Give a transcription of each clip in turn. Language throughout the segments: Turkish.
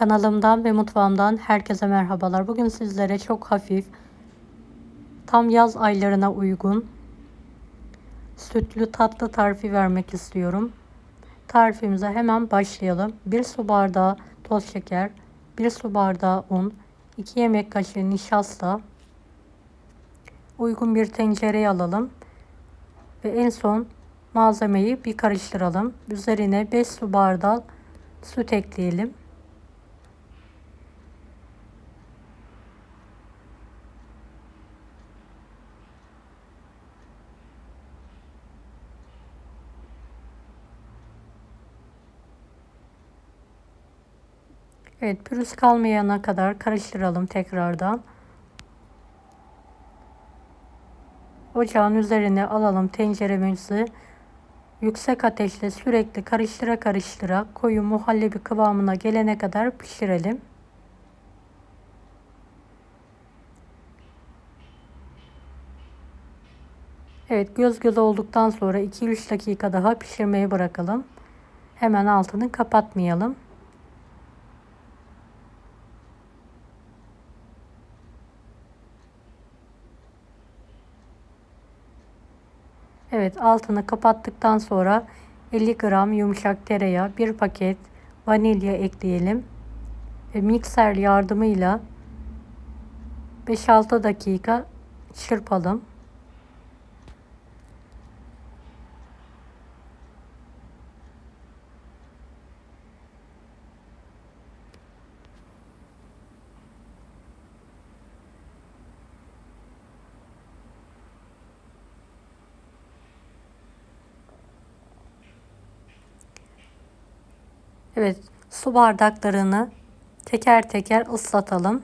Kanalımdan ve mutfağımdan herkese merhabalar. Bugün sizlere çok hafif, tam yaz aylarına uygun sütlü tatlı tarifi vermek istiyorum. Tarifimize hemen başlayalım. 1 su bardağı toz şeker, 1 su bardağı un, 2 yemek kaşığı nişasta, uygun bir tencereye alalım ve en son malzemeyi bir karıştıralım. Üzerine 5 su bardağı süt ekleyelim. Evet pürüz kalmayana kadar karıştıralım tekrardan. Ocağın üzerine alalım tenceremizi. Yüksek ateşte sürekli karıştıra karıştıra koyu muhallebi kıvamına gelene kadar pişirelim. Evet göz göz olduktan sonra 2-3 dakika daha pişirmeye bırakalım. Hemen altını kapatmayalım. Evet altını kapattıktan sonra 50 gram yumuşak tereyağı, bir paket vanilya ekleyelim. Ve mikser yardımıyla 5-6 dakika çırpalım. Evet, su bardaklarını teker teker ıslatalım.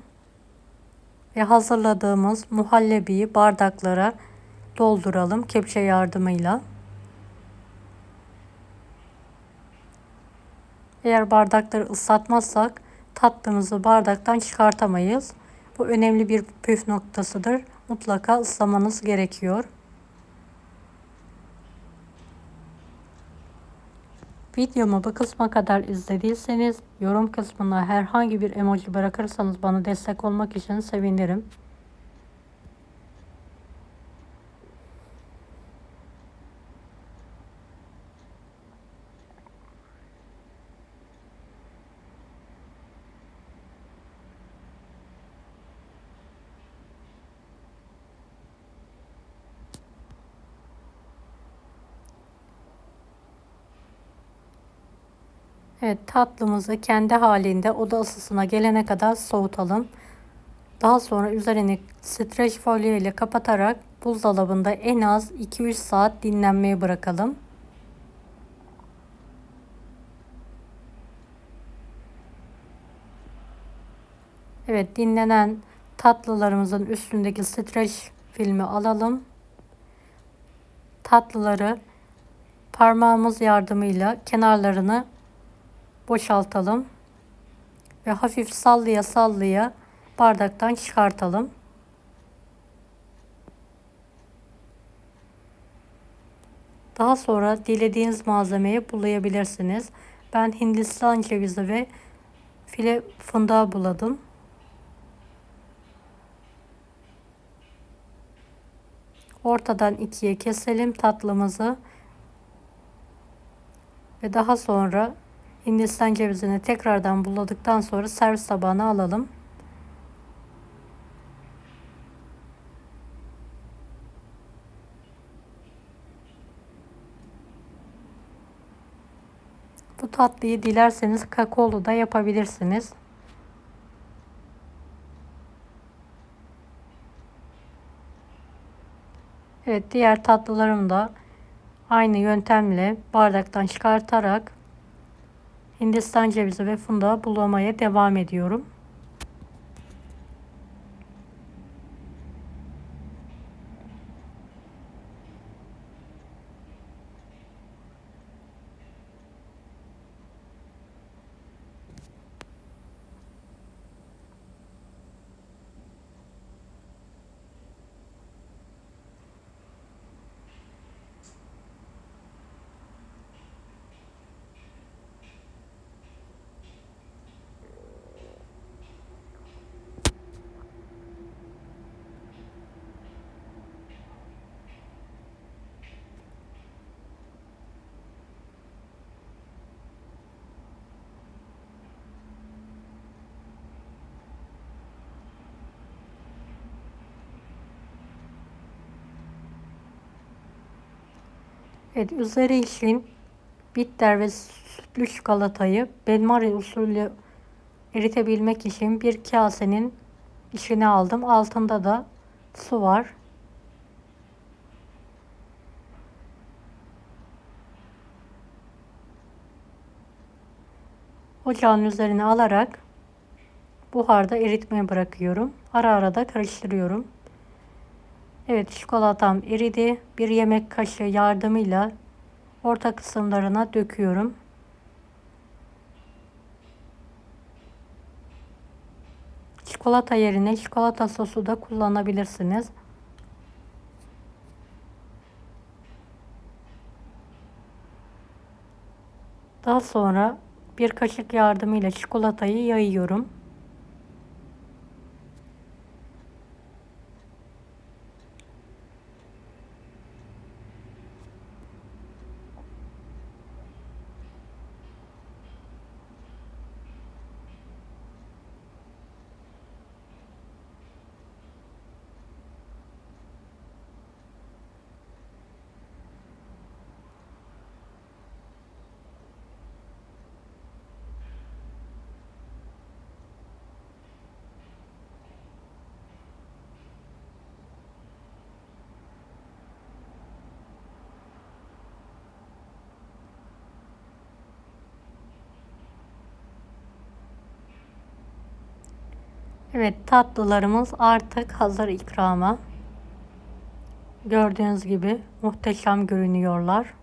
Ve hazırladığımız muhallebiyi bardaklara dolduralım kepçe yardımıyla. Eğer bardakları ıslatmazsak tatlımızı bardaktan çıkartamayız. Bu önemli bir püf noktasıdır. Mutlaka ıslamanız gerekiyor. Videomu bu kısma kadar izlediyseniz yorum kısmına herhangi bir emoji bırakırsanız bana destek olmak için sevinirim. Evet tatlımızı kendi halinde oda ısısına gelene kadar soğutalım. Daha sonra üzerini streç folyo ile kapatarak buzdolabında en az 2-3 saat dinlenmeye bırakalım. Evet dinlenen tatlılarımızın üstündeki streç filmi alalım. Tatlıları parmağımız yardımıyla kenarlarını boşaltalım ve hafif sallaya sallaya bardaktan çıkartalım. Daha sonra dilediğiniz malzemeyi bulayabilirsiniz. Ben Hindistan cevizi ve file fındığı buladım. Ortadan ikiye keselim tatlımızı. Ve daha sonra Hindistan cevizini tekrardan buladıktan sonra servis tabağına alalım. Bu tatlıyı dilerseniz kakaolu da yapabilirsiniz. Evet diğer tatlılarımı da aynı yöntemle bardaktan çıkartarak Hindistan cevizi ve fındığı bulamaya devam ediyorum. Evet, üzeri için bitter ve sütlü çikolatayı benmari usulü eritebilmek için bir kasenin içine aldım. Altında da su var. Ocağın üzerine alarak buharda eritmeye bırakıyorum. Ara ara da karıştırıyorum. Evet çikolatam eridi. Bir yemek kaşığı yardımıyla orta kısımlarına döküyorum. Çikolata yerine çikolata sosu da kullanabilirsiniz. Daha sonra bir kaşık yardımıyla çikolatayı yayıyorum. Evet tatlılarımız artık hazır ikrama. Gördüğünüz gibi muhteşem görünüyorlar.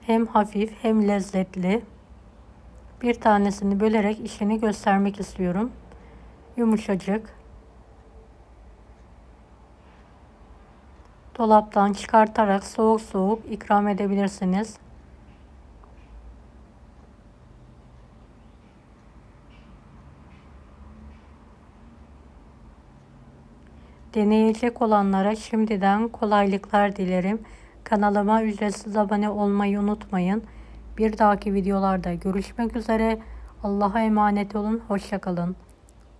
Hem hafif hem lezzetli. Bir tanesini bölerek işini göstermek istiyorum. Yumuşacık. Dolaptan çıkartarak soğuk soğuk ikram edebilirsiniz. Deneyecek olanlara şimdiden kolaylıklar dilerim. Kanalıma ücretsiz abone olmayı unutmayın. Bir dahaki videolarda görüşmek üzere. Allah'a emanet olun. Hoşçakalın.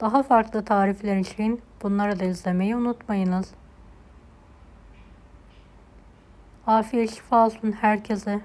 Daha farklı tarifler için bunları da izlemeyi unutmayınız. Afiyet şifa olsun herkese.